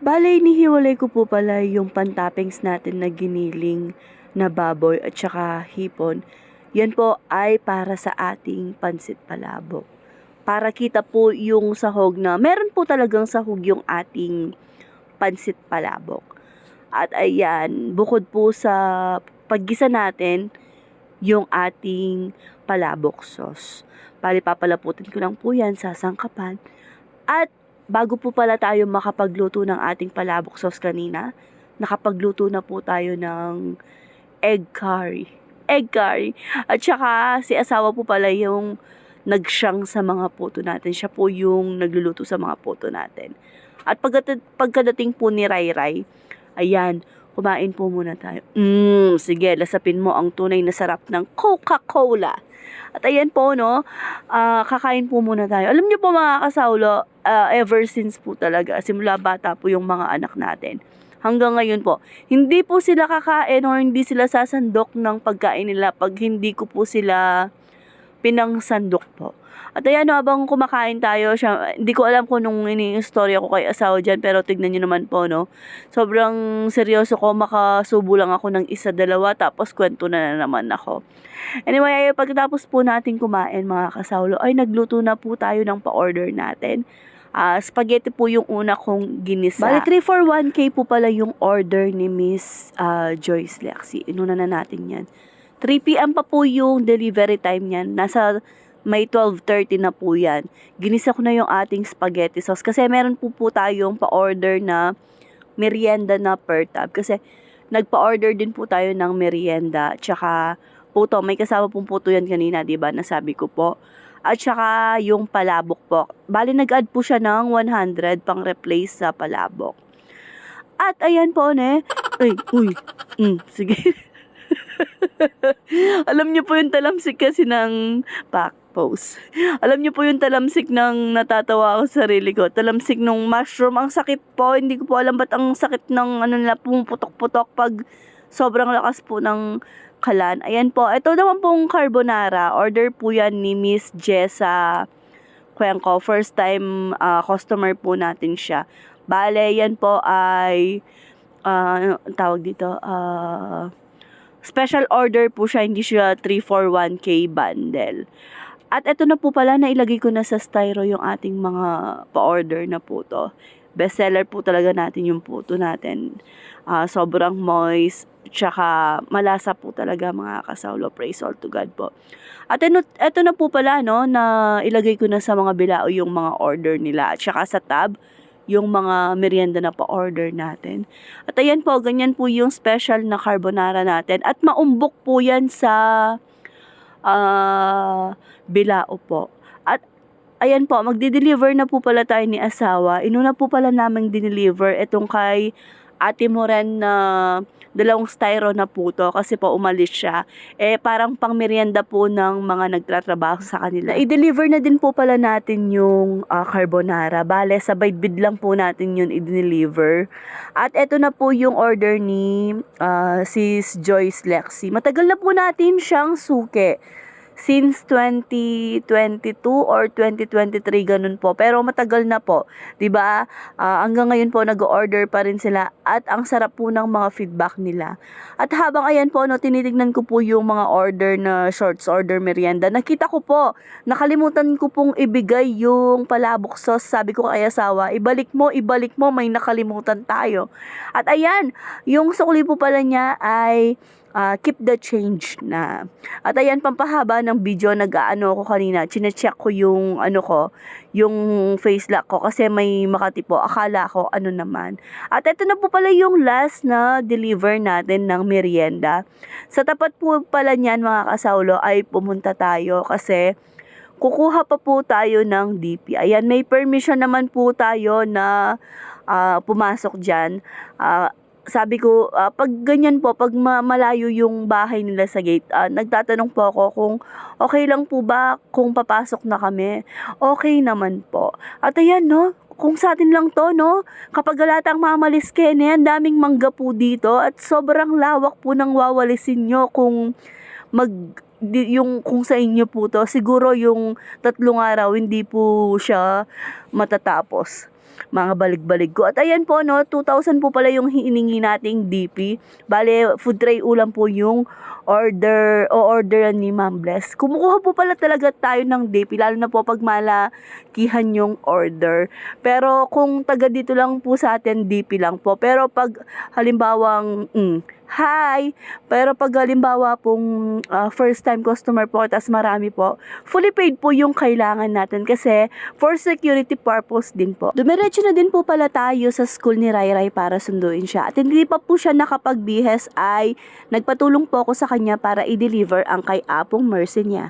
Bale, inihiwalay ko po pala yung pantoppings natin na giniling na baboy at saka hipon. Yan po ay para sa ating pansit palabok. Para kita po yung sahog na meron po talagang sahog yung ating pansit palabok. At ayan, bukod po sa paggisa natin yung ating palabok sauce. Bali, papalaputin ko lang po yan sa sangkapan. At bago po pala tayo makapagluto ng ating palabok sauce kanina, nakapagluto na po tayo ng egg curry. Egg curry. At saka si asawa po pala yung nagsyang sa mga puto natin. Siya po yung nagluluto sa mga puto natin. At pagkat- pagkadating po ni Rai Rai, ayan, kumain po muna tayo. Mmm, sige, lasapin mo ang tunay na sarap ng Coca-Cola. At ayan po, no, ah, kakain po muna tayo. Alam niyo po mga kasaulo, ah, ever since po talaga, simula bata po yung mga anak natin. Hanggang ngayon po, hindi po sila kakain or hindi sila sasandok ng pagkain nila pag hindi ko po sila pinangsandok po. At ayan, no, habang kumakain tayo, siya, hindi ko alam kung nung ini-story ako kay asawa dyan, pero tignan nyo naman po, no. Sobrang seryoso ko, makasubo lang ako ng isa, dalawa, tapos kwento na, na naman ako. Anyway, pagkatapos po natin kumain, mga kasawlo, ay nagluto na po tayo ng pa-order natin. Ah, spaghetti po yung una kong ginisa. Bali, 3 for 1K po pala yung order ni Miss ah, Joyce Lexi. Inuna na natin yan. 3 p.m. pa po yung delivery time niyan. Nasa may 12.30 na po yan. Ginisa ko na yung ating spaghetti sauce. Kasi meron po po tayong pa-order na merienda na per tab. Kasi nagpa-order din po tayo ng merienda. Tsaka puto. May kasama pong puto yan kanina, di ba? Nasabi ko po. At saka yung palabok po. Bali, nag-add po siya ng 100 pang replace sa palabok. At ayan po, ne. Ay, uy. Mm, sige. Alam niyo po yung talamsik kasi ng back pose. Alam niyo po yung talamsik ng natatawa ako sa sarili ko. Talamsik ng mushroom. Ang sakit po. Hindi ko po alam ba't ang sakit ng ano nila pumuputok-putok pag sobrang lakas po ng kalan. Ayan po. Ito naman pong carbonara. Order po yan ni Miss Jessa Cuenco. First time ah, customer po natin siya. Bale, yan po ay ang tawag dito, ah, special order po siya, hindi siya 341k bundle. At ito na po pala, nailagay ko na sa styro yung ating mga pa-order na puto. Bestseller po talaga natin yung puto natin. Ah, sobrang moist, tsaka malasa po talaga mga kasaulo. Praise all to God po. At ito, ito na po pala, no, na ilagay ko na sa mga bilao yung mga order nila. At saka sa tab, yung mga merienda na pa-order natin. At ayan po, ganyan po yung special na carbonara natin. At maumbok po yan sa ah bilao po. At ayan po, magdi-deliver na po pala tayo ni asawa. Inuna po pala namin dineliver itong kay Ate Moren na dalawang styro na puto kasi po umalis siya. Eh parang pang merienda po ng mga nagtatrabaho sa kanila. I-deliver na din po pala natin yung ah, carbonara. Bale, sabay bid lang po natin yun i-deliver. At eto na po yung order ni ah, Sis Joyce Lexi. Matagal na po natin siyang suke since 2022 or 2023 ganun po. Pero matagal na po, 'di ba? Ah, hanggang ngayon po nag-order pa rin sila at ang sarap po ng mga feedback nila. At habang ayan po no, tinitignan ko po yung mga order na shorts order merienda. Nakita ko po, nakalimutan ko pong ibigay yung palabok sauce. Sabi ko kay asawa, ibalik mo, ibalik mo, may nakalimutan tayo. At ayan, yung sukli po pala niya ay ah, keep the change na. At ayan, pampahaba ng video, nag-ano ko kanina, chinecheck ko yung, ano ko, yung face lock ko kasi may Makati po. Akala ko, ano naman. At ito na po pala yung last na deliver natin ng merienda. Sa tapat po pala niyan, mga kasaulo, ay pumunta tayo kasi kukuha pa po tayo ng DP. Ayan, may permission naman po tayo na ah, pumasok dyan. Ah, sabi ko, ah, pag ganyan po, pag ma- malayo yung bahay nila sa gate, ah, nagtatanong po ako kung okay lang po ba kung papasok na kami. Okay naman po. At ayan, no, kung sa atin lang to, no, kapag galatang mamalis kayo yan, daming mangga po dito at sobrang lawak po ng wawalisin nyo kung mag yung kung sa inyo po to siguro yung tatlong araw hindi po siya matatapos mga balig-balig ko. At ayan po, no, 2,000 po pala yung hiningi nating DP. Bale, food tray ulam po yung order o orderan ni Ma'am Bless. Kumukuha po pala talaga tayo ng DP, lalo na po pag malakihan yung order. Pero kung taga dito lang po sa atin, DP lang po. Pero pag halimbawang, mm, hi, pero pag halimbawa pong ah, first time customer po, tas marami po, fully paid po yung kailangan natin kasi for security purpose din po. Dumiretso na din po pala tayo sa school ni Rai Rai para sunduin siya. At hindi pa po siya nakapagbihes ay nagpatulong po ako sa kanya para i-deliver ang kay Apong Mercy niya.